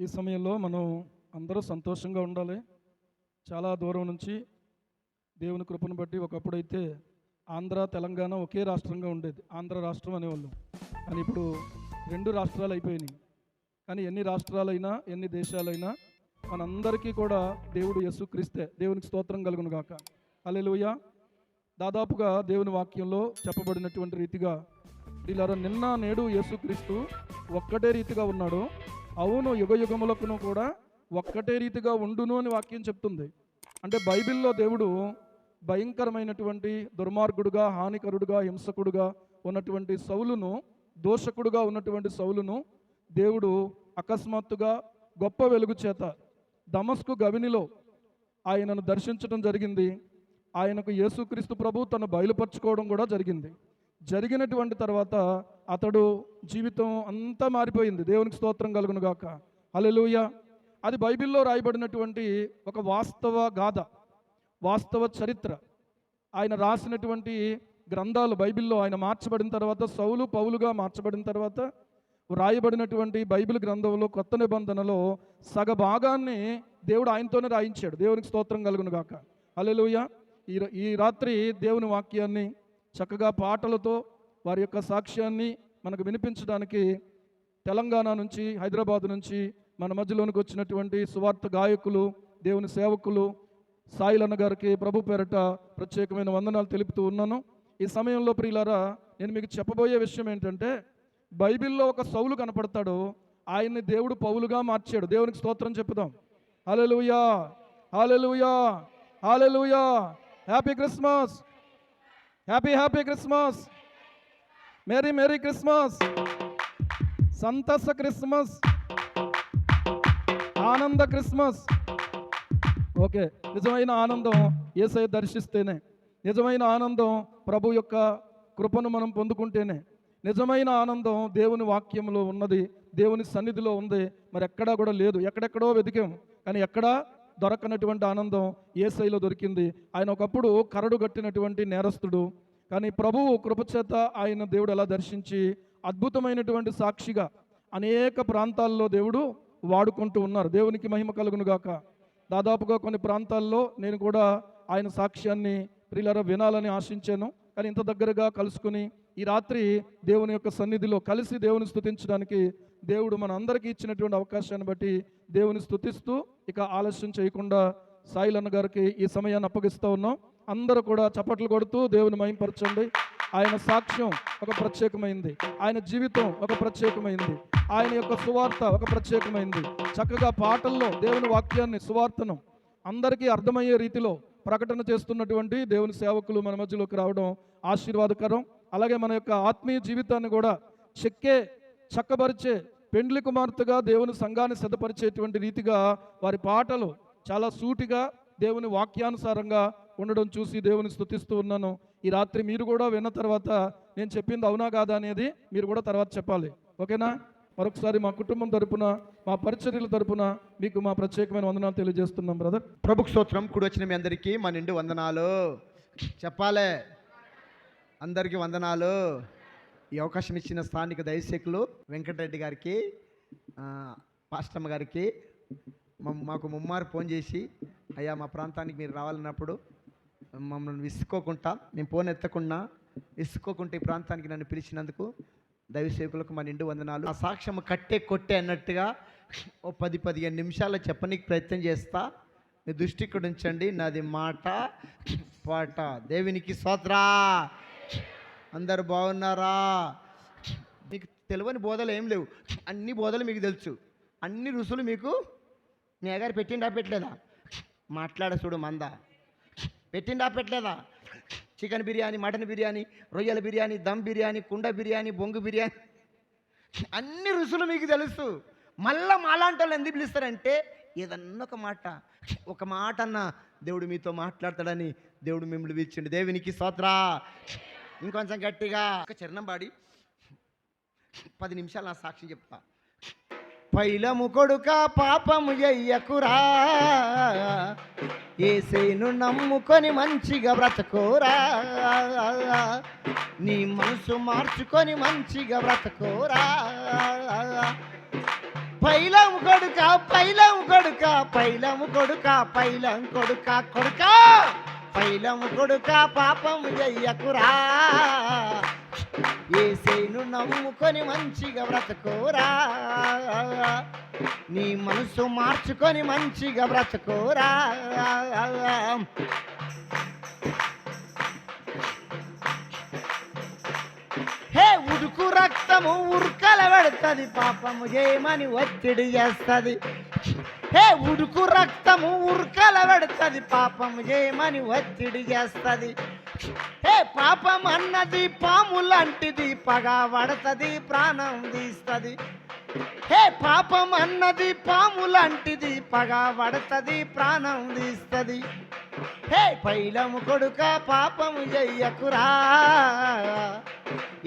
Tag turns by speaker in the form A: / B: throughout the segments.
A: ఈ సమయంలో మనం అందరూ సంతోషంగా ఉండాలి. చాలా దూరం నుంచి దేవుని కృపను బట్టి ఒకప్పుడైతే ఆంధ్ర తెలంగాణ ఒకే రాష్ట్రంగా ఉండేది. ఆంధ్ర రాష్ట్రం అనేవాళ్ళు. కానీ ఇప్పుడు రెండు రాష్ట్రాలు అయిపోయినాయి. కానీ ఎన్ని రాష్ట్రాలైనా ఎన్ని దేశాలైనా మనందరికీ కూడా దేవుడు యేసుక్రీస్తే దేవునికి స్తోత్రం కలుగును గాక. హల్లెలూయా. దాదాపుగా దేవుని వాక్యంలో చెప్పబడినటువంటి రీతిగా వీళ్ళారా నిన్న నేడు యేసుక్రీస్తు ఒక్కటే రీతిగా ఉన్నాడు. అవును యుగ యుగములకును కూడా ఒక్కటే రీతిగా ఉండును అని వాక్యం చెప్తుంది. అంటే బైబిల్లో దేవుడు భయంకరమైనటువంటి దుర్మార్గుడుగా హానికరుడుగా హింసకుడుగా ఉన్నటువంటి సౌలును దోషకుడుగా ఉన్నటువంటి సౌలును దేవుడు అకస్మాత్తుగా గొప్ప వెలుగు చేత దమస్కు గవినిలో ఆయనను దర్శించడం జరిగింది. ఆయనకు యేసుక్రీస్తు ప్రభు తను బయలుపరచుకోవడం కూడా జరిగింది. జరిగినటువంటి తర్వాత అతడు జీవితం అంతా మారిపోయింది. దేవునికి స్తోత్రం కలుగును గాక హల్లెలూయ. అది బైబిల్లో రాయబడినటువంటి ఒక వాస్తవ గాథ వాస్తవ చరిత్ర. ఆయన రాసినటువంటి గ్రంథాలు బైబిల్లో ఆయన మార్చబడిన తర్వాత సౌలు పౌలుగా మార్చబడిన తర్వాత రాయబడినటువంటి బైబిల్ గ్రంథంలో కొత్త నిబంధనలో సగ భాగాన్ని దేవుడు ఆయనతోనే రాయించాడు. దేవునికి స్తోత్రం కలుగును గాక ఈ ఈ రాత్రి దేవుని వాక్యాన్ని చక్కగా పాటలతో వారి యొక్క సాక్ష్యాన్ని మనకు వినిపించడానికి తెలంగాణ నుంచి హైదరాబాద్ నుంచి మన మధ్యలోనికి వచ్చినటువంటి సువార్త గాయకులు దేవుని సేవకులు సాయిలన్న గారికి ప్రభు పేరట ప్రత్యేకమైన వందనాలు తెలుపుతూ ఉన్నాను. ఈ సమయంలో ప్రియులారా నేను మీకు చెప్పబోయే విషయం ఏంటంటే బైబిల్లో ఒక సౌలు కనపడతాడు. ఆయన్ని దేవుడు పౌలుగా మార్చాడు. దేవునికి స్తోత్రం చెప్పుదాం. Hallelujah hallelujah hallelujah happy Christmas! Happy happy Christmas! Merry merry Christmas సంతస Christmas ఆనంద క్రిస్మస్ ఓకే నిజమైన ఆనందం ఏసై దర్శిస్తేనే. నిజమైన ఆనందం ప్రభు యొక్క కృపను మనం పొందుకుంటేనే. నిజమైన ఆనందం దేవుని వాక్యంలో ఉన్నది దేవుని సన్నిధిలో ఉంది. మరి ఎక్కడా కూడా లేదు. ఎక్కడెక్కడో వెతికాం. కానీ ఎక్కడా దొరకనటువంటి ఆనందం ఏసైలో దొరికింది. ఆయన ఒకప్పుడు కరడు కట్టినటువంటి నేరస్తుడు. కానీ ప్రభువు కృపచేత ఆయన దేవుడు ఎలా దర్శించి అద్భుతమైనటువంటి సాక్షిగా అనేక ప్రాంతాల్లో దేవుడు వాడుకుంటూ ఉన్నారు. దేవునికి మహిమ కలుగును గాక. దాదాపుగా కొన్ని ప్రాంతాల్లో నేను కూడా ఆయన సాక్ష్యాన్ని ప్రియులరా వినాలని ఆశించాను. కానీ ఇంత దగ్గరగా కలుసుకుని ఈ రాత్రి దేవుని యొక్క సన్నిధిలో కలిసి దేవుని స్థుతించడానికి దేవుడు మన అందరికీ ఇచ్చినటువంటి అవకాశాన్ని బట్టి దేవుని స్థుతిస్తూ ఇక ఆలస్యం చేయకుండా సాయిలన్న గారికి ఈ సమయాన్ని అప్పగిస్తూ ఉన్నాం. అందరూ కూడా చప్పట్లు కొడుతూ దేవుని మయంపరచండి ఆయన సాక్ష్యం ఒక ప్రత్యేకమైంది. ఆయన జీవితం ఒక ప్రత్యేకమైంది. ఆయన యొక్క సువార్త ఒక ప్రత్యేకమైంది. చక్కగా పాటల్లో దేవుని వాక్యాన్ని సువార్తను అందరికీ అర్థమయ్యే రీతిలో ప్రకటన చేస్తున్నటువంటి దేవుని సేవకులు మన మధ్యలోకి రావడం ఆశీర్వాదకరం. అలాగే మన యొక్క ఆత్మీయ జీవితాన్ని కూడా చెక్కే చక్కబరిచే పెండ్లి కుమార్తెగా దేవుని సంఘాన్ని సిద్ధపరిచేటువంటి రీతిగా వారి పాటలు చాలా సూటిగా దేవుని వాక్యానుసారంగా ఉండడం చూసి దేవుని స్థుతిస్తూ ఉన్నాను. ఈ రాత్రి మీరు కూడా విన్న తర్వాత నేను చెప్పింది అవునా కాదా అనేది మీరు కూడా తర్వాత చెప్పాలి. ఓకేనా? మరొకసారి మా కుటుంబం తరపున మా పరిచర్యల తరపున మీకు మా ప్రత్యేకమైన వందనాలు తెలియజేస్తున్నాం బ్రదర్.
B: ప్రభుకు స్తోత్రం. కుడి వచ్చిన మీ అందరికీ మా నిండు వందనాలు. చెప్పాలే. అందరికీ వందనాలు. ఈ అవకాశం ఇచ్చిన స్థానిక దైవసేకులు వెంకటరెడ్డి గారికి పాస్టమ్మ గారికి మాకు ముమ్మారు ఫోన్ చేసి అయ్యా మా ప్రాంతానికి మీరు రావాలన్నప్పుడు మమ్మల్ని విసుకోకుండా నేను ఫోన్ ఎత్తకుండా విసుకోకుండా ఈ ప్రాంతానికి నన్ను పిలిచినందుకు దైవసేకులకు మా నిండు వందనాలు. ఆ సాక్ష్యం కట్టే కొట్టే అన్నట్టుగా ఓ పది పదిహేను నిమిషాలు చెప్పనీకి ప్రయత్నం చేస్తా. మీ దృష్టి ఇక్కడ ఉంచండి. నాది మాట పాట. దేవునికి స్తోత్రా. అందరు బాగున్నారా? మీకు తెలియని బోధలు ఏం లేవు. అన్ని బోధలు మీకు తెలుసు. అన్ని రుసులు మీకు మీ అగారు పెట్టిండా పెట్టలేదా? మాట్లాడ చూడు మందా. పెట్టిండా పెట్టలేదా? చికెన్ బిర్యానీ మటన్ బిర్యానీ రొయ్యల బిర్యానీ దమ్ బిర్యానీ కుండ బిర్యానీ బొంగు బిర్యానీ. అన్ని రుసులు మీకు తెలుసు. మళ్ళా మాలాంటి వాళ్ళు ఎందుకు పిలుస్తారంటే ఏదన్నా ఒక మాట. ఒక మాట అన్న దేవుడు మీతో మాట్లాడతాడని దేవుడు మిమ్మల్ని పిలిచిండు. దేవునికి స్తోత్రా. ఇంకొంచెం గట్టిగా. ఒక చరణం పాడి. పది నిమిషాలు నా సాక్షి చెప్తా. పైలము కొడుక పాపము ఎయ్యకురా. ఏసేను నమ్ముకొని మంచిగా బ్రతకోరా. నీ మనసు మార్చుకొని మంచిగా బ్రతకోరా. పైలం కొడుక పైలం కొడుక పైలం కొడుక పైలం కొడుక కొడుక. పైలం కొడుక పాపం చెయ్యకురా ఏసేను నమ్ముకొని మంచిగా బ్రతకోరా? నీ మనసు మార్చుకొని మంచిగా బ్రతకోరా? హే ఉడుకు రక్తము ఉరుకల పెడుతుంది పాపము చేయమని ఒత్తిడి చేస్తుంది? హే ఉడుకు రక్తము ఉరుకల పెడుతుంది పాపము చేయమని ఒత్తిడి చేస్తుంది? హే పాపం అన్నది పాము లాంటిది పగ పడతది ప్రాణం తీస్తుంది. హే పాపం అన్నది పాము లాంటిది పగ పడతది ప్రాణం తీస్తుంది. హే పైలము కొడుక పాపము చెయ్యకురా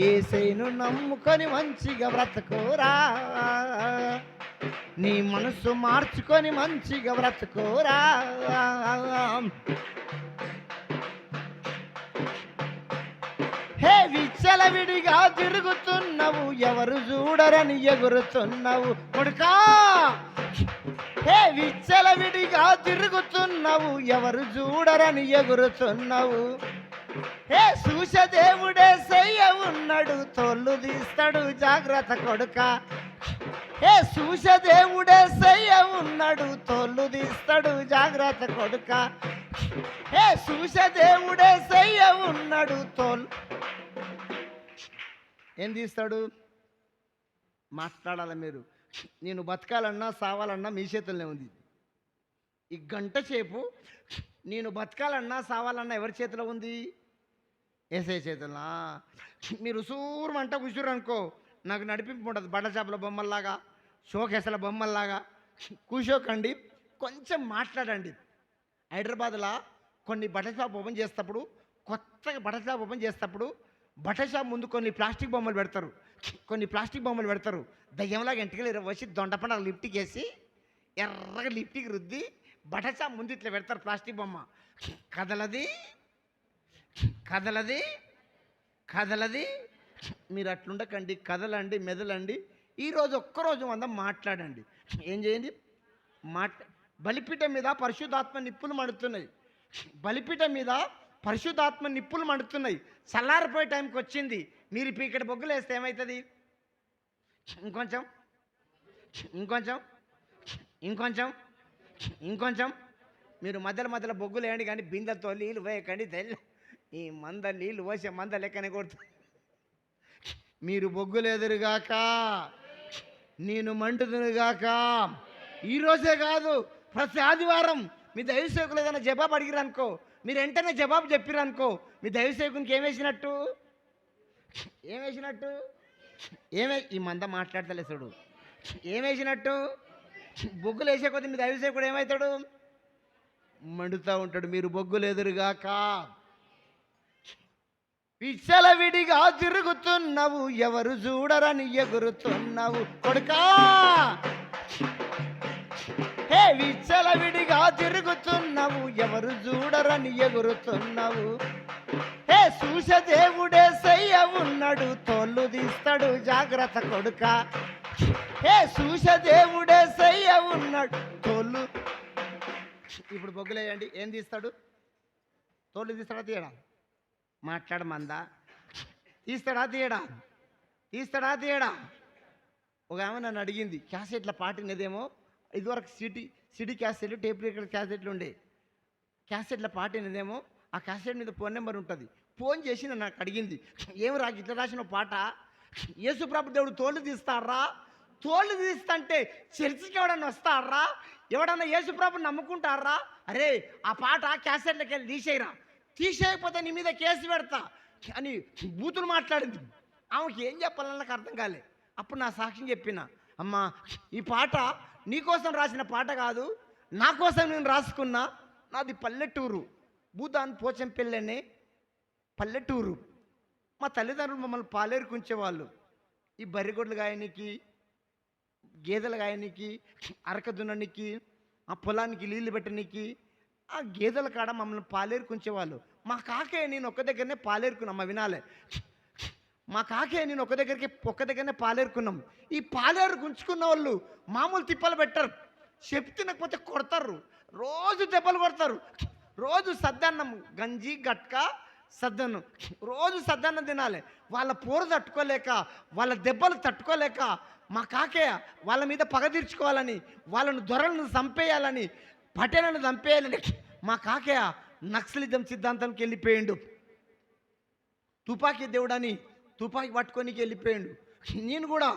B: ఏసైను నమ్ముకొని మంచిగా బ్రతకోరా. నీ మనసు మార్చుకొని మంచిగా బ్రతకోరా. హే విచ్చలవిడిగా తిరుగుతున్నావు ఎవరు చూడరని ఎగురుతున్నావు. కొడుకా హే విచ్చలవిడిగా తిరుగుతున్నావు ఎవరు చూడరని ఎగురుతున్నావు. హే సూష దేవుడే సయ్య ఉన్నాడు తోళ్ళు తీస్తాడు జాగ్రత్త కొడుక. హే సూష దేవుడే సయ్య ఉన్నాడు తోళ్ళు తీస్తాడు జాగ్రత్త కొడుక. హే సూష దేవుడే సయ్య ఉన్నాడు తోళ్ళు ఏం తీస్తాడు? మాట్లాడాలి మీరు? నేను బతకాలన్నా సావాలన్నా మీ చేతుల్లోనే ఉంది. ఈ గంట సేపు నేను బతకాలన్నా సావాలన్నా ఎవరి చేతిలో ఉంది? ఏసే చేతుల్లో మీరు సూరమంట కూర్చురు అనుకో నాకు నడిపింపు ఉండదు. బడ్డ చేపల బొమ్మల్లాగా షోకేసల బొమ్మల్లాగా కూర్చోకండి కొంచెం మాట్లాడండి. హైదరాబాద్లో కొన్ని బట్టల షాప్ ఓపెన్ చేసేటప్పుడు కొత్తగా బట్టల షాప్ ఓపెన్ చేసేటప్పుడు బట్టల షాప్ ముందు కొన్ని ప్లాస్టిక్ బొమ్మలు పెడతారు. కొన్ని ప్లాస్టిక్ బొమ్మలు పెడతారు. దయ్యంలాగా ఇంటికి వచ్చి దొండపండ లిఫ్ట్కి వేసి ఎర్రగా లిఫ్టికి రుద్ది బట్టల షాప్ ముందు ఇట్లా పెడతారు ప్లాస్టిక్ బొమ్మ. కదలది. కదలది. కదలది. మీరు అట్లుండకండి కదలండి మెదలండి. ఈరోజు ఒక్కరోజు వంద మాట్లాడండి. ఏం చేయండి? మాట్ బలిపీఠం మీద పరిశుద్ధాత్మ నిప్పులు మడుతున్నాయి. బలిపీఠం మీద పరిశుద్ధాత్మ నిప్పులు మండుతున్నాయి. చల్లారిపోయే టైంకి వచ్చింది. మీరు పీకటి బొగ్గులు వేస్తే ఏమవుతుంది ఇంకొంచెం ఇంకొంచెం ఇంకొంచెం ఇంకొంచెం మీరు మధ్యలో మధ్యలో బొగ్గులు వేయండి కానీ బిందెతో నీళ్ళు పోయకండి తెల్ల ఈ మంద నీళ్ళు పోసే మంద లెక్కనే కొడుతు. మీరు బొగ్గులు ఎదురుగాక నేను మంటుదునుగాక ఈరోజే కాదు ప్రతి ఆదివారం మీ దైవసేకులు ఏదైనా జవాబు అడిగిరనుకో మీరు వెంటనే జవాబు చెప్పిరనుకో మీ దైవసేవకునికి ఏం వేసినట్టు? ఏం వేసినట్టు? ఏమే ఈ మంద మాట్లాడతలే చూడు. ఏం వేసినట్టు? బొగ్గులు వేసే కొద్ది మీ దైవసేవకుడు ఏమవుతాడు మండుతూ ఉంటాడు మీరు బొగ్గులు ఎదురుగాక. విచ్చలవిడిగా తిరుగుతున్నావు ఎవరు చూడరని ఎగురుతున్నావు కొడుకా! ఏ విచ్చలవిడిగా తిరుగుతున్నావు ఎవరు చూడరని ఎగురుతున్నావు. ఏ సూష దేవుడే సయ్య ఉన్నాడు తోళ్ళు తీస్తాడు జాగ్రత్త కొడుక. ఏ సూష దేవుడే సయ్య ఉన్నాడు తోళ్ళు. ఇప్పుడు బొగ్గులేయండి ఏం తీస్తాడు? తోళ్ళు తీస్తాడా తీయడా? మాట్లాడమందా? తీస్తాడా తీయడా? తీస్తాడా తీయడా? ఒక ఆమె నన్ను అడిగింది క్యాసెట్ల పాటినదేమో ఇదివరకు సిటీ సిటీ క్యాసెట్లు టేప్ రికార్డ్ క్యాసెట్లు ఉండే. క్యాసెట్ల పాటినదేమో ఆ క్యాసెట్ మీద ఫోన్ నెంబర్ ఉంటుంది. ఫోన్ చేసి నన్ను నాకు అడిగింది. ఏం రా ఇట్లా రాసిన పాట? యేసుప్రభు దేవుడు తోళ్ళు తీస్తారా తోళ్ళు తీస్తంటే చర్చికి ఎవడన్నా వస్తారా ఎవడన్నా యేసుప్రభు నమ్ముకుంటారా అరే ఆ పాట క్యాసెట్లకి వెళ్ళి తీసేయరా. తీసేయకపోతే నీ మీద కేసు పెడతా అని బూతులు మాట్లాడింది. ఆమెకి ఏం చెప్పాలని నాకు అర్థం కాలే. అప్పుడు నా సాక్ష్యం చెప్పిన అమ్మా ఈ పాట నీకోసం రాసిన పాట కాదు నా కోసం నేను రాసుకున్నా నాది పల్లెటూరు. భూదాన్ పోచంపల్లి పల్లెటూరు. మా తల్లిదండ్రులు మమ్మల్ని పాలేరుకుంచేవాళ్ళు. ఈ బర్రెగొడ్లు గాయనికి గేదెలు గాయనికి అరక దున్ననికి ఆ పొలానికి నీళ్ళు పెట్టనికి ఆ గేదెల కాడ మమ్మల్ని పాలేరుకుంచేవాళ్ళు. మా కాకే నేను ఒక్క దగ్గరనే పాలేరుకున్నా అమ్మ వినాలే. మా కాకే నేను ఒక దగ్గరికి ఒక్క దగ్గరనే పాలేరుకున్నాం. ఈ పాలేరు గుంచుకున్న వాళ్ళు మామూలు తిప్పలు పెట్టరు. చెప్పు తినకపోతే కొడతారు. రోజు దెబ్బలు కొడతారు. రోజు సద్దన్నం గంజి గట్క సద్దన్నం. రోజు సద్దన్నం తినాలి. వాళ్ళ పోర తట్టుకోలేక వాళ్ళ దెబ్బలు తట్టుకోలేక మా కాకయ్య వాళ్ళ మీద పగ తీర్చుకోవాలని వాళ్ళను దొరలను చంపేయాలని పటేలను చంపేయాలని మా కాకయ్య నక్సలిజం సిద్ధాంతంకి వెళ్ళిపోయిండు. తుపాకీ దేవుడని తుపాకి పట్టుకొని వెళ్ళిపోయాడు. నేను కూడా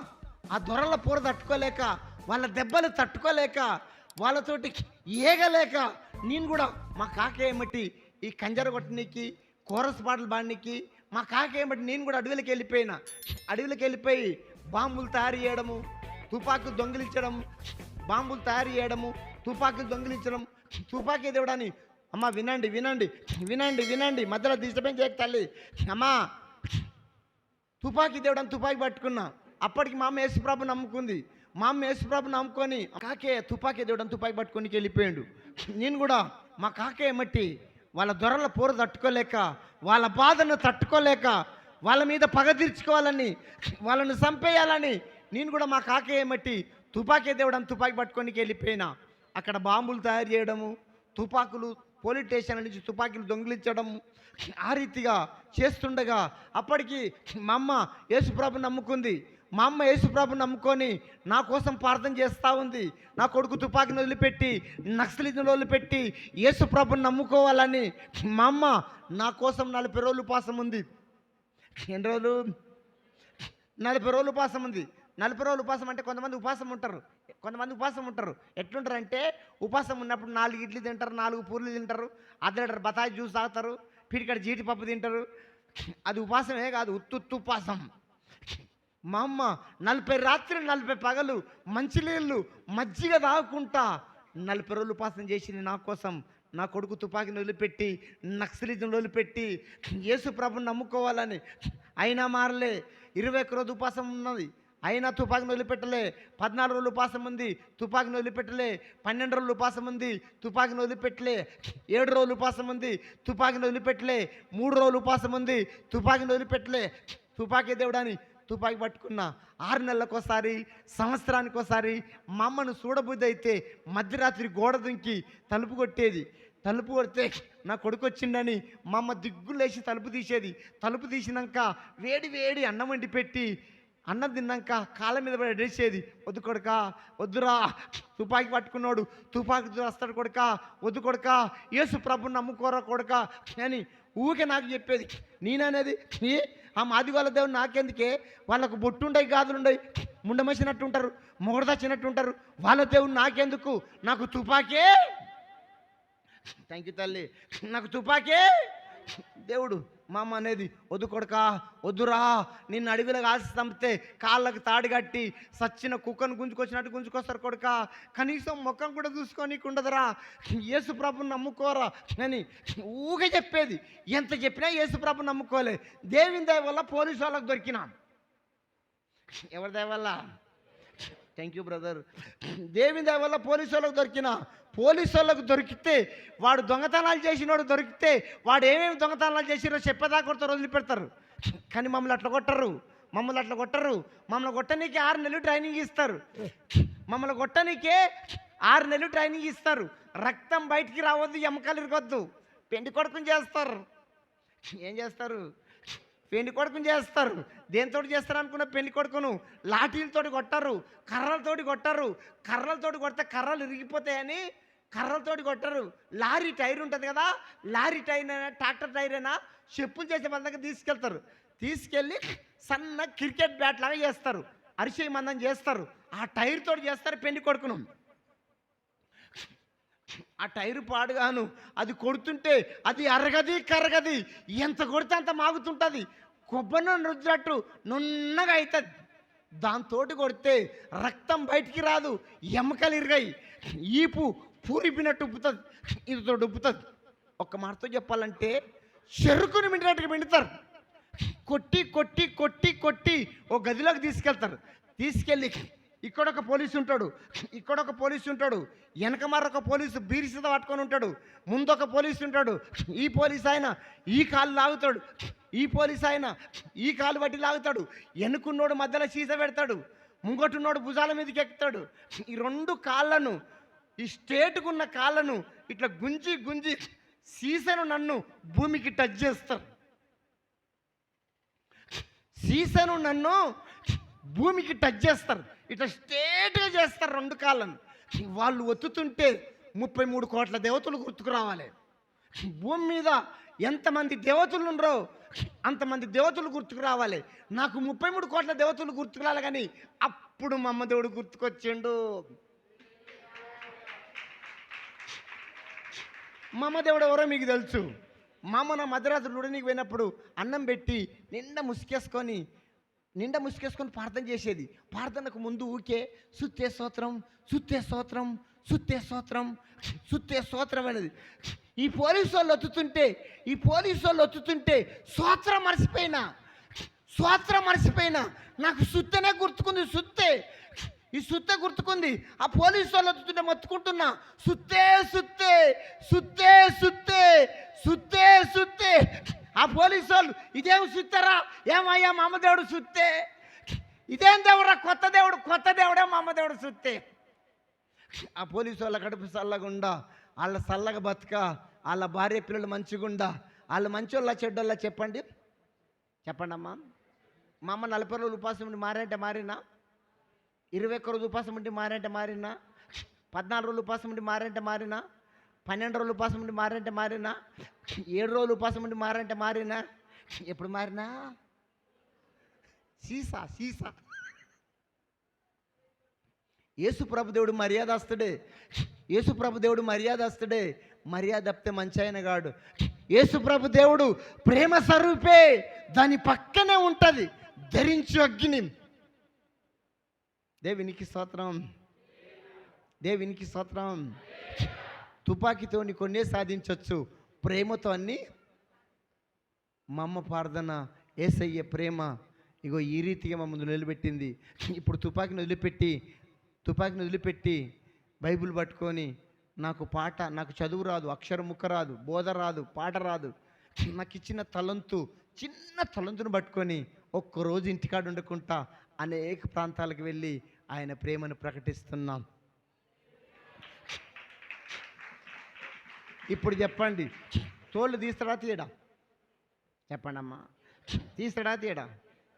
B: ఆ దొరల పూర తట్టుకోలేక వాళ్ళ దెబ్బలు తట్టుకోలేక వాళ్ళతోటి ఏగలేక నేను కూడా మా కాక ఏమిటి ఈ కంజర కొట్టనీకి కోరస్ పాటలు పాడనీకి మా కాక ఏమిటి నేను కూడా అడవిలోకి వెళ్ళిపోయినా. అడవిలోకి వెళ్ళిపోయి బాంబులు తయారు చేయడము తుపాకులు దొంగిలించడం బాంబులు తయారు చేయడము తుపాకులు దొంగిలించడం తుపాకీ దేవుడని అమ్మ వినండి వినండి వినండి వినండి మధ్యలో డిస్టర్బెన్స్ చేయక తల్లి? అమ్మా తుపాకీ దేవుడని తుపాకీ పట్టుకున్నా. అప్పటికి మా అమ్మ యేసుప్రభు నమ్ముకుంది. మా అమ్మ యేసుప్రభు నమ్ముకొని కాకే తుపాకీ దేవుడని తుపాకీ పట్టుకొని వెళ్ళిపోయాడు. నేను కూడా మా కాకే మట్టి వాళ్ళ దొరల పోరు తట్టుకోలేక వాళ్ళ బాధను తట్టుకోలేక వాళ్ళ మీద పగ తీర్చుకోవాలని వాళ్ళని చంపేయాలని నేను కూడా మా కాకే మట్టి తుపాకీ దేవుడని తుపాకీ పట్టుకొని వెళ్ళిపోయినా. అక్కడ బాంబులు తయారు చేయడము తుపాకులు పోలీస్ స్టేషన్ నుంచి తుపాకీలు దొంగిలించడం ఆ రీతిగా చేస్తుండగా అప్పటికి మా అమ్మ యేసుప్రభు నమ్ముకుంది. మా అమ్మ యేసుప్రభు నమ్ముకొని నా కోసం ప్రార్థన చేస్తూ ఉంది. నా కొడుకు తుపాకీని వదిలిపెట్టి నక్సలిజంలో వదిలిపెట్టి యేసుప్రభుని నమ్ముకోవాలని మా అమ్మ నా కోసం నలభై రోజులు ఉపాసం ఉంది. ఎన్ని రోజులు? నలభై రోజులు ఉపాసం ఉంది. నలభై రోజులు ఉపాసం అంటే కొంతమంది ఉపాసం ఉంటారు. కొంతమంది ఉపాసం ఉంటారు. ఎట్లుంటారు అంటే ఉపాసం ఉన్నప్పుడు నాలుగు ఇడ్లీ తింటారు నాలుగు పూర్లు తింటారు అద్దరు బతాయి జ్యూస్ తాగుతారు పిడికడ జీడిపప్పు తింటారు. అది ఉపాసమే కాదు ఉత్తుత్తు ఉపాసం మా అమ్మ నలభై రాత్రి నలభై పగలు మంచినీళ్ళు మజ్జిగ తాగుకుంటా నలభై రోజులు ఉపాసన చేసింది నా కోసం. నా కొడుకు తుపాకీని వదిలిపెట్టి నక్సలిజం వదిలిపెట్టి యేసు ప్రభుని నమ్ముకోవాలని. అయినా మారలే. ఇరవై ఒక్క రోజు ఉపాసం ఉన్నది. అయినా తుపాకీని వదిలిపెట్టలే. పద్నాలుగు రోజులు ఉపాసం ఉంది తుపాకీని వదిలిపెట్టలే. పన్నెండు రోజులు ఉపాసం ఉంది తుపాకీని వదిలిపెట్టలే. ఏడు రోజులు ఉపాసం ఉంది తుపాకీని వదిలిపెట్టలే. మూడు రోజులు ఉపాసం ఉంది తుపాకీని వదిలిపెట్టలే. తుపాకీ దేవుడని తుపాకి పట్టుకున్న ఆరు నెలలకోసారి సంవత్సరానికి ఒకసారి మా అమ్మను చూడబుద్ధి అయితే మధ్యరాత్రి గోడ దుంకి తలుపు కొట్టేది. తలుపు కొడితే నా కొడుకు వచ్చిండని మా అమ్మ దిగ్గులేసి తలుపు తీసేది. తలుపు తీసినాక వేడి వేడి అన్నం వండి పెట్టి అన్నం తిన్నాక కాళ్ళ మీద పడి అడిసేది వద్దు కొడక వద్దురా తుపాకి పట్టుకున్నాడు తుపాకి వస్తాడు కొడక వద్దు కొడక యేసు ప్రభుని నమ్ముకోరా కొడక అని ఊకే నాకు చెప్పేది. నేననేది "ఏ, ఆ మాదిగోళ్ళ దేవుడు నాకెందుకే? వాళ్ళకు బొట్టుండయి గాజులుండయి ముండమసినట్టు ఉంటారు మొగడదచ్చినట్టు ఉంటారు వాళ్ళ దేవుడు నాకెందుకు? నాకు తుపాకే? థ్యాంక్ యూ తల్లి. నాకు తుపాకే? దేవుడు మా అమ్మ అనేది వద్దు కొడకా వద్దురా. నిన్ను అడవిలో కాల్సి చంపితే కాళ్ళకు తాడు కట్టి సచ్చిన కుక్కను గుంజుకొచ్చినట్టు గుంజుకొస్తారు కొడక. కనీసం ముఖం కూడా చూసుకొని ఉండదురా. యేసు ప్రభుని నమ్ముకోరా. అని ఊగే చెప్పేది. ఎంత చెప్పినా యేసు ప్రభుని దేవిని దేవుని దయ వల్ల పోలీసు వాళ్ళకు దొరికినా. ఎవరి దయ వల్ల? థ్యాంక్ యూ బ్రదర్ దేవిందా వల్ల పోలీసు వాళ్ళకు దొరికిన పోలీసు వాళ్ళకు దొరికితే వాడు దొంగతనాలు చేసినోడు దొరికితే వాడు ఏమేమి దొంగతనాలు చేసిరో చెప్పేదాకా రోజులు వదిలిపెడతారు కానీ మమ్మల్ని అట్లా కొట్టరు. మమ్మల్ని అట్లా కొట్టరు. మమ్మల్ని కొట్టనీకే ఆరు నెలలు ట్రైనింగ్ ఇస్తారు. మమ్మల్ని కొట్టనీకే ఆరు నెలలు ట్రైనింగ్ ఇస్తారు. రక్తం బయటికి రావద్దు ఎముకలు ఇరగొద్దు. పెండి కొడుకుని చేస్తారు. ఏం చేస్తారు? పెళ్ళి కొడుకుని చేస్తారు. దేంతో చేస్తారు అనుకున్న పెళ్ళి కొడుకును? లాఠీలతోటి కొట్టరు కర్రలతోటి కొట్టరు. కర్రలతోటి కొడితే కర్రలు ఇరిగిపోతాయని కర్రలతోటి కొట్టరు. లారీ టైర్ ఉంటుంది కదా లారీ టైర్ అయినా ట్రాక్టర్ టైర్ అయినా చెప్పులు చేసే వాళ్ళ దగ్గర తీసుకెళ్తారు. తీసుకెళ్ళి సన్న క్రికెట్ బ్యాట్ లాగా చేస్తారు. అరిసే మందం చేస్తారు. ఆ టైర్తో చేస్తారు పెళ్ళి కొడుకును. ఆ టైరు పాడుగాను. అది కొడుతుంటే అది అరగది కరగది ఎంత కొడితే అంత మాగుతుంటుంది. కొబ్బరి రుద్దినట్టు నున్నగా అవుతుంది దాంతో కొడితే రక్తం బయటికి రాదు ఎముకలు ఇరిగాయి. ఈపు పూరిపినట్టు ఉప్పుతుంది ఇదితో ఉప్పుతుంది. ఒక్క మాటతో చెప్పాలంటే చెరుకుని మిండినట్టుగా మిండుతారు. కొట్టి కొట్టి కొట్టి కొట్టి ఓ గదిలోకి తీసుకెళ్తారు. తీసుకెళ్ళి ఇక్కడ ఒక పోలీసు ఉంటాడు. ఇక్కడ ఒక పోలీసు ఉంటాడు. వెనక మరొక పోలీసు బీరిసిద పట్టుకొని ఉంటాడు. ముందు ఒక పోలీసు ఉంటాడు. ఈ పోలీస్ ఆయన ఈ కాలు లాగుతాడు. ఈ పోలీస్ ఆయన ఈ కాలు బట్టి లాగుతాడు. వెనుకున్నోడు మధ్యలో సీస పెడతాడు. ముంగట్టున్నోడు భుజాల మీదకి ఎక్కుతాడు. ఈ రెండు కాళ్ళను ఈ స్టేట్కున్న కాళ్ళను ఇట్లా గుంజి గుంజి సీసను నన్ను భూమికి టచ్ చేస్తారు. సీసను నన్ను భూమికి టచ్ చేస్తారు. ఇట్లా స్ట్రేట్గా చేస్తారు రెండు కాళ్ళను. వాళ్ళు ఒత్తుతుంటే ముప్పై మూడు కోట్ల దేవతలు గుర్తుకు రావాలి. భూమి మీద ఎంతమంది దేవతలు ఉండరో అంతమంది దేవతలు గుర్తుకు రావాలి. నాకు ముప్పై మూడు కోట్ల దేవతలు గుర్తుకు రాలి కానీ అప్పుడు మా అమ్మ దేవుడు గుర్తుకొచ్చిండు. మా అమ్మ దేవుడు ఎవరో మీకు తెలుసు. మా అమ్మ నా మధ్యరాత్రి లుడనికి పోయినప్పుడు అన్నం పెట్టి నిండా ముసుకేసుకొని నిండా ముసుకేసుకొని ప్రార్థన చేసేది. ప్రార్థనకు ముందు ఊకే సుత్తే స్తోత్రం సుత్తే స్తోత్రం సుత్తే స్తోత్రం సుత్తే స్తోత్రం అనేది. ఈ పోలీసు వాళ్ళు ఒత్తుతుంటే ఈ పోలీసు వాళ్ళు ఒత్తుతుంటే స్తోత్రం మర్చిపోయినా స్తోత్రం మర్చిపోయినా నాకు సుత్తనే గుర్తుకుంది సుత్తే. ఈ సుత్తే గుర్తుకుంది. ఆ పోలీసు వాళ్ళు వస్తుంటే మొత్తుకుంటున్నా సుత్తే సుత్తే సుత్తే సుత్తే సుత్తే సుత్తే. ఆ పోలీసు వాళ్ళు ఇదేం సుత్తరా? ఏమయ్యా మా అమ్మదేవుడు చూస్తే సుత్తే? ఇదేం దేవుడా కొత్త దేవుడు కొత్త దేవుడే మా అమ్మదేవుడు సుత్తే? ఆ పోలీసు వాళ్ళ కడుపు చల్లగుండా వాళ్ళ చల్లగా బతక వాళ్ళ భార్య పిల్లలు మంచిగుండా వాళ్ళు మంచోళ్ళ చెడ్డోళ్ళ చెప్పండి. చెప్పండి అమ్మా. మా అమ్మ నలభై రోజులు ఉపాసం ఉండి మారంటే మారినా? ఇరవై ఒక్క రోజు ఉపాసం ఉండి మారంటే మారినా? పద్నాలుగు రోజులు ఉపాసం ఉండి మారంటే మారినా? పన్నెండు రోజులు ఉపాసం ఉండి మారంటే మారినా? ఏడు రోజులు ఉపాసం ఉండి మారంటే మారినా? ఎప్పుడు మారినా? సీసా సీసా. యేసు దేవుడు మర్యాదస్తుడే. యేసు ప్రభు దేవుడు మర్యాదస్తుడే. మర్యాద తప్పితే మంచి ఆయన గాడు యేసు దేవుడు ప్రేమ స్వరూపే. దాని పక్కనే ఉంటుంది. ధరించు అగ్ని. దేవునికి స్తోత్రం. దేవునికి స్తోత్రం. తుపాకీతో కొన్నే సాధించవచ్చు ప్రేమతో అన్ని. మా అమ్మ ప్రార్థన ఏసయ్య ప్రేమ. ఇగో ఈ రీతిగా మమ్మల్ని నిలబెట్టింది. ఇప్పుడు తుపాకీని వదిలిపెట్టి తుపాకీని వదిలిపెట్టి బైబిల్ పట్టుకొని నాకు పాట నాకు చదువు రాదు అక్షరం ముక్క రాదు బోధ రాదు పాట రాదు. నాకు ఇచ్చిన తలంతు చిన్న తలంతును పట్టుకొని ఒక్కరోజు ఇంటికాడ ఉండకుండా అనేక ప్రాంతాలకు వెళ్ళి ఆయన ప్రేమను ప్రకటిస్తున్నాం. ఇప్పుడు చెప్పండి. తోళ్ళు తీస్తాడా తీయడా? చెప్పండి అమ్మా తీస్తాడా తీయడా?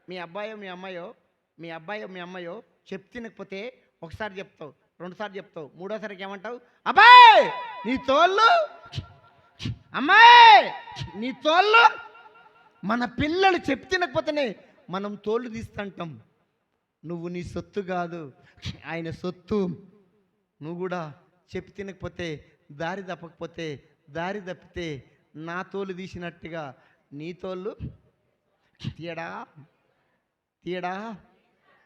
B: మీ అబ్బాయో మీ అమ్మాయో మీ అబ్బాయో మీ అమ్మాయో చెప్తినకపోతే ఒకసారి చెప్తావు రెండుసార్లు చెప్తావు మూడోసారికి ఏమంటావు? అబ్బాయ్! నీ తోళ్ళు! అమ్మాయి! నీ తోళ్ళు! మన పిల్లలు చెప్తినకపోతేనే మనం తోళ్ళు తీస్తుంటాం. నువ్వు నీ సొత్తు కాదు. ఆయన సొత్తు. నువ్వు కూడా చెప్పి తినకపోతే దారి తప్పకపోతే దారి తప్పితే నా తోలు తీసినట్టుగా నీ తోళ్ళు తీయడా? తీయడా?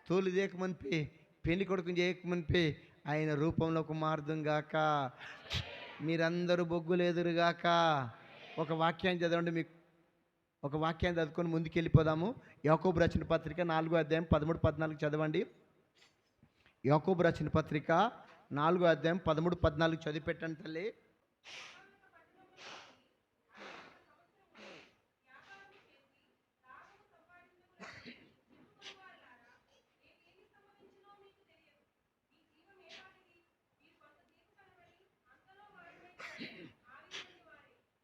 B: తోలు తీయకమనిపి పెళ్ళి కొడుకుని చేయకమనిపి ఆయన రూపంలో కుమార్దం గాక. మీరందరూ బొగ్గులు ఎదురుగాక. ఒక వాక్యాన్ని చదవండి మీకు. ఒక వాక్యాన్ని చదువుకొని ముందుకెళ్ళిపోదాము. యాకోబు రచన పత్రిక నాలుగో అధ్యాయం పదమూడు పద్నాలుగు చదవండి. యాకోబు రచన పత్రిక నాలుగో అధ్యాయం పదమూడు పద్నాలుగు చదివి పెట్టండి తల్లి.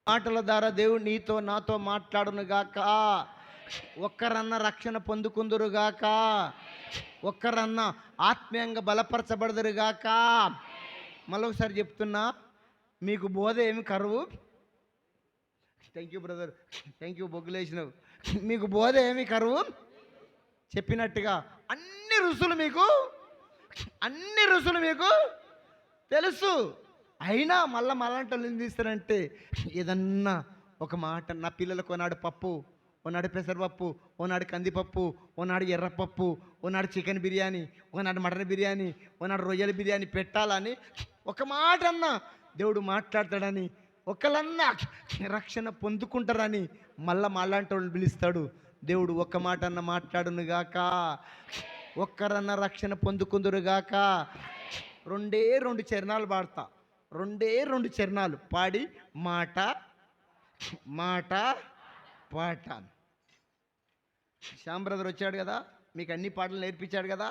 B: మాటల ద్వారా దేవుడు నీతో నాతో మాట్లాడును గాక ఒక్కరన్న రక్షణ పొందుకుందురు గాక ఒక్కరన్నా ఆత్మీయంగా బలపరచబడదురుగాక. మళ్ళొకసారి చెప్తున్నా మీకు బోధ ఏమి కరువు? Thank you brother thank you బొగ్గులేసినావు. మీకు బోధ ఏమి కరువు? చెప్పినట్టుగా అన్ని రుసులు మీకు అన్ని రుసులు మీకు తెలుసు. అయినా మళ్ళీ మళ్ళంటలు ఏం తీస్తారంటే ఏదన్నా ఒక మాట నా పిల్లలకు నాడు పప్పు. ఓనాడు పెసరపప్పు ఓనాడు కందిపప్పు ఓనాడు ఎర్రపప్పు ఓనాడు చికెన్ బిర్యానీ ఓనాడు మటన్ బిర్యానీ ఓనాడు రొయ్యల బిర్యానీ పెట్టాలని ఒక మాట అన్నా దేవుడు మాట్లాడతాడని ఒకళ్ళన్నా రక్షణ ఒక్కరన్న రక్షణ పొందుకుందురుగాక రెండే రెండు చరణాలు పాడతా రెండే రెండు చరణాలు పాడి మాట మాట పాట శ్యామ్ బ్రదర్ వచ్చాడు కదా మీకు అన్ని పాటలు నేర్పించాడు కదా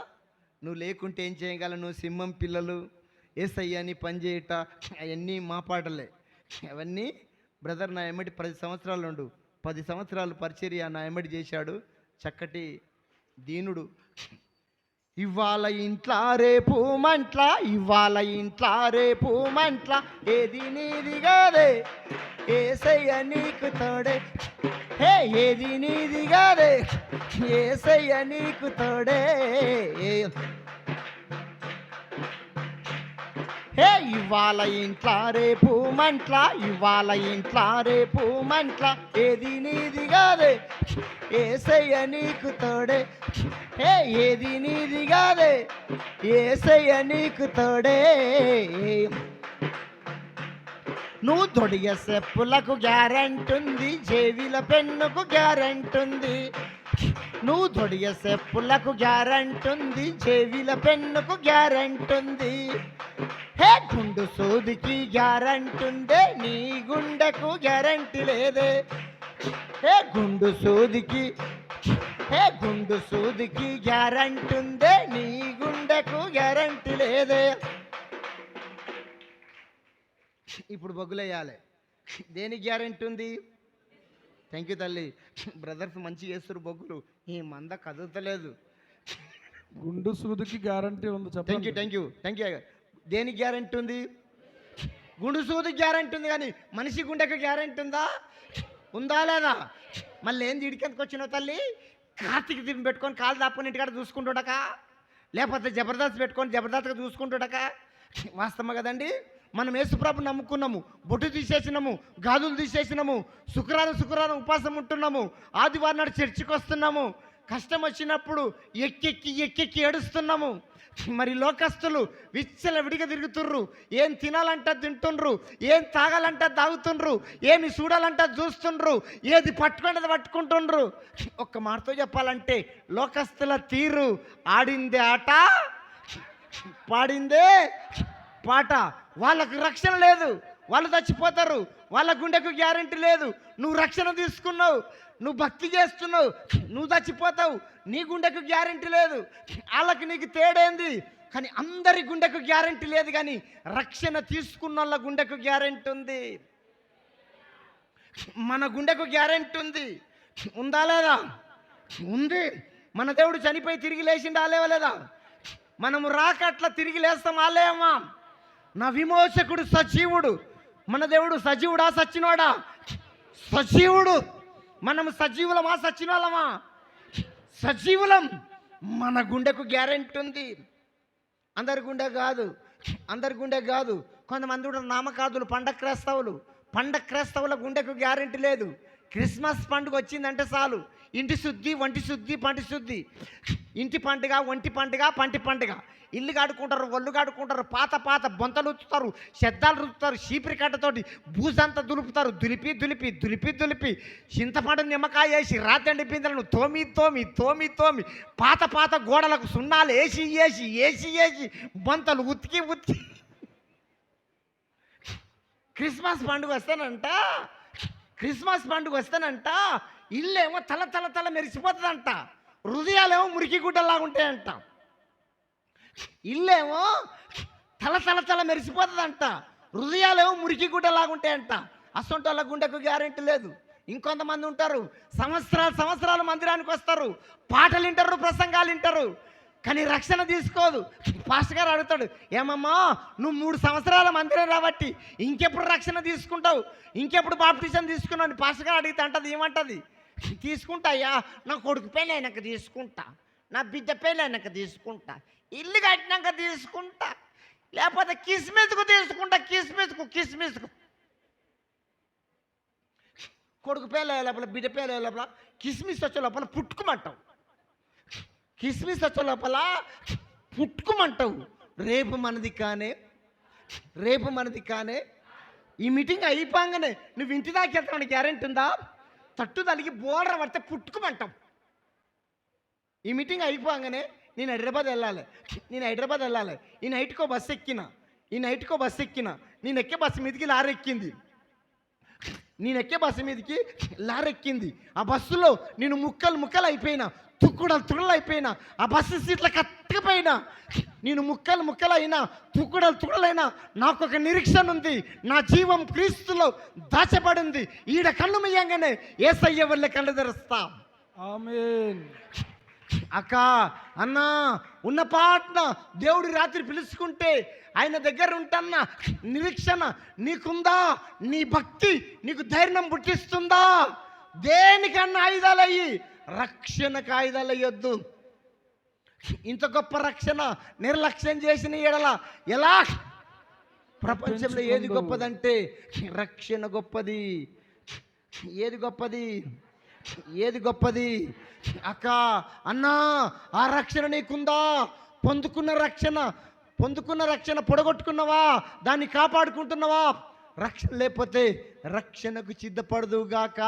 B: నువ్వు లేకుంటే ఏం చేయగలను నువ్వు సింహం పిల్లలు ఏసయ్య అని పనిచేయట అవన్నీ మా పాటలే. అవన్నీ బ్రదర్ నా ఎమ్మటి పది సంవత్సరాలు ఉండు. పది సంవత్సరాలు పరిచర్య నా ఎమ్మటి చేశాడు. చక్కటి దీనుడు. ఇవాళ ఇంట్లా రేపు మంట్ల ఇవాళ ఇంట్లా రేపు మంట్ల. ఏది నీది కాదే ఏసయ్య నీకు తోడే. హే ఏది నీది కాదే ఏసయ్య నీకు తోడే. ఏ ఇవాళ ఇంట్లా రేపు మంట్ల ఇవాళ ఇంట్లా రేపు మంట్ల. ఏది నీది కాదే? ఏసయ్య నీకు తోడే. ఏ ఏది నీది కాదే? ఏసయ్య నీకు తోడే. నువ్వు దొడియ చెప్పులకు గ్యారెంట్ ఉంది జేబీల పెన్నుకు గ్యారెంట్ ఉంది నువ్వు దొడియ చెప్పులకు గ్యారెంట్ ఉంది జేబీల పెన్నుకు గ్యారెంట్ ఉంది హే గుండు సూదికి గ్యారెంట్ ఉందే నీ గుండెకు గ్యారెంటీ లేదే. హే గుండు సూదికి హే గుండు సూదికి గ్యారెంట్ ఉందే నీ గుండెకు గ్యారెంటీ లేదే. ఇప్పుడు బొగ్గులేయాలి. దేనికి గ్యారెంటీ ఉంది? థ్యాంక్ యూ తల్లి. బ్రదర్స్ మంచి చేస్తారు బొగ్గులు. ఈ మంద కదులుతలేదు.
A: గుండు సూదికి గ్యారంటీ ఉంది
B: thank you thank you thank you దేనికి గ్యారెంటీ ఉంది? గుండు సూదికి గ్యారెంటీ ఉంది కానీ మనిషి గుండెకు గ్యారెంటీ ఉందా? ఉందా లేదా? మళ్ళీ ఏంది ఇడికెందుకు వచ్చినావు తల్లి? కార్తీక దీపం పెట్టుకొని కాలు దాపుకొని ఇంటికాడ చూసుకుంటుండక? లేకపోతే జబర్దస్త్ పెట్టుకొని జబర్దస్త్గా చూసుకుంటుండక? వాస్తవం కదండి? మనం యేసుప్రభు నమ్ముకున్నాము. బొట్టు తీసేసినాము గాజులు తీసేసినాము శుక్రవారం శుక్రవారం ఉపవాసం ఉంటున్నాము ఆదివారం నాడు చర్చికి వస్తున్నాము. కష్టం వచ్చినప్పుడు ఎక్కెక్కి ఎక్కెక్కి ఏడుస్తున్నాము. మరి లోకస్తులు విచ్చల విడిగా తిరుగుతుర్రు. ఏం తినాలంట తింటుండ్రు ఏం తాగాలంటే తాగుతుండ్రు ఏమి చూడాలంటే చూస్తుండ్రు ఏది పట్టుకునేది పట్టుకుంటుండ్రు. ఒక్క మాటతో చెప్పాలంటే లోకస్తుల తీరు ఆడిందే ఆట పాడిందే పాట వాళ్ళకు రక్షణ లేదు. వాళ్ళు చచ్చిపోతారు. వాళ్ళ గుండెకు గ్యారెంటీ లేదు. నువ్వు రక్షణ తీసుకున్నావు. నువ్వు భక్తి చేస్తున్నావు. నువ్వు చచ్చిపోతావు. నీ గుండెకు గ్యారెంటీ లేదు. వాళ్ళకి నీకు తేడేంది? కానీ అందరి గుండెకు గ్యారెంటీ లేదు కానీ రక్షణ తీసుకున్న వాళ్ళ గుండెకు గ్యారెంటీ ఉంది. మన గుండెకు గ్యారెంటీ ఉంది. ఉందా లేదా? ఉంది. మన దేవుడు చనిపోయి తిరిగి లేచిండా లేవలేదా? మనము రాకట్లా తిరిగి లేస్తాం ఆలేమా నా విమోచకుడు సజీవుడు. మన దేవుడు సజీవుడా సచ్చినోడా? సజీవుడు. మనం సజీవులమా సచ్చినోళ్ళమా? సజీవులం. మన గుండెకు గ్యారెంటీ ఉంది. అందరి గుండె కాదు. అందరి గుండె కాదు. కొంతమంది కూడా నామకాదులు పండగ క్రైస్తవులు. పండగ క్రైస్తవుల గుండెకు గ్యారెంటీ లేదు. క్రిస్మస్ పండుగ వచ్చిందంటే చాలు. ఇంటి శుద్ధి వంటి శుద్ధి పంటి శుద్ధి. ఇంటి పండుగ ఒంటి పండుగ పంటి పండుగ. ఇల్లు కాడుకుంటారు ఒళ్ళు కాడుకుంటారు పాత పాత బొంతలు ఉత్తుతారు శబ్దాలు రుచుతారు చీపిరి కట్టతోటి బూజంతా దులుపుతారు. దులిపి దులిపి దులిపి దులిపి. చింతపండు నిమ్మకాయ వేసి రాతండి పిందెలను తోమి తోమి తోమి తోమి. పాత పాత గోడలకు సున్నాలు వేసి వేసి వేసి వేసి బొంతలు ఉతికి ఉతికి. క్రిస్మస్ పండుగ వస్తానంట. క్రిస్మస్ పండుగ వస్తానంట. ఇల్లేమో తల తల తల మెరిసిపోతుందంట. హృదయాలేమో మురికి గుడ్డలాగా ఉంటాయంట ఇల్లేమో తల తల తల మెరిసిపోతుందంట. హృదయాలేమో మురికి గుడ్డలాగా ఉంటాయంట అసొంటి వాళ్ళ గుండెకు గ్యారెంటీ లేదు. ఇంకొంతమంది ఉంటారు. సంవత్సరాలు సంవత్సరాలు మందిరానికి వస్తారు. పాటలు వింటారు ప్రసంగాలు వింటారు కానీ రక్షణ తీసుకోదు. పాస్టర్ గారు అడుగుతాడు ఏమమ్మా నువ్వు మూడు సంవత్సరాల మందిరం రాబట్టి ఇంకెప్పుడు రక్షణ తీసుకుంటావు? ఇంకెప్పుడు బాప్టిజం తీసుకున్నావు? పాస్టర్ గారు అడిగితే అంటది ఏమంటది? తీసుకుంటా అయ్యా నా కొడుకు పెళ్ళి అయినాక తీసుకుంటా నా బిడ్డ పెళ్ళి అయినాక తీసుకుంటా ఇల్లు కట్టినాక తీసుకుంటా లేకపోతే కిస్మిస్కు తీసుకుంటా కిస్మిస్కు కిస్మిస్కు. కొడుకు పేల లోపల బిడ్డ పేల లోపల కిస్మిస్ వచ్చే లోపల పుట్టుకుమంటావు. కిస్మిస్ వచ్చే లోపల పుట్టుకుమంటావు. రేపు మనది కానే రేపు మనది కానే ఈ మీటింగ్ అయిపోగానే నువ్వు ఇంటి దాకా వెళ్తాను గ్యారెంటీ ఉందా? తట్టు తలిగి బోర్డర్ పడితే పుట్టుకుమంటాం. ఈ మీటింగ్ అయిపోగానే నేను హైదరాబాద్ వెళ్ళాలి. నేను హైదరాబాద్ వెళ్ళాలి. ఈ నైట్కో బస్సు ఎక్కిన. ఈ నైట్కో బస్సు ఎక్కిన. నేను ఎక్కే బస్సు మీదకి లారీ ఎక్కింది. నేను ఎక్కే బస్సు మీదకి లారెక్కింది ఆ బస్సులో నేను ముక్కలు ముక్కలు అయిపోయినా. తుక్కుడలు తుక్కలు అయిపోయినా ఆ బస్సు సీట్ల కట్టకపోయినా నేను ముక్కలు ముక్కలు అయినా తుక్కుడలు తుక్కలైనా నాకు ఒక నిరీక్షణ ఉంది. నా జీవం క్రీస్తులో దాచబడింది. ఈడ కన్ను మయ్యంగానే ఏసయ్య వల్ల కళ్ళు తెరుస్తా. అక్క అన్నా ఉన్న పాటన దేవుడు రాత్రి పిలుచుకుంటే ఆయన దగ్గర ఉంటన్న నిరీక్షణ నీకుందా? నీ భక్తి నీకు ధైర్యం పుట్టిస్తుందా? దేనికన్నా ఆయుధాలయ్యి రక్షణకు ఆయుధాలు అయ్యొద్దు ఇంత గొప్ప రక్షణ నిర్లక్ష్యం చేసిన ఎడల ఎలా? ప్రపంచంలో ఏది గొప్పదంటే రక్షణ గొప్పది. ఏది గొప్పది? ఏది గొప్పది? అక్క అన్నా ఆ రక్షణ నీకుందా? పొందుకున్న రక్షణ పొందుకున్న రక్షణ పొడగొట్టుకున్నావా? దాన్ని కాపాడుకుంటున్నావా? రక్షణ లేకపోతే రక్షణకు సిద్ధపడదుగాక.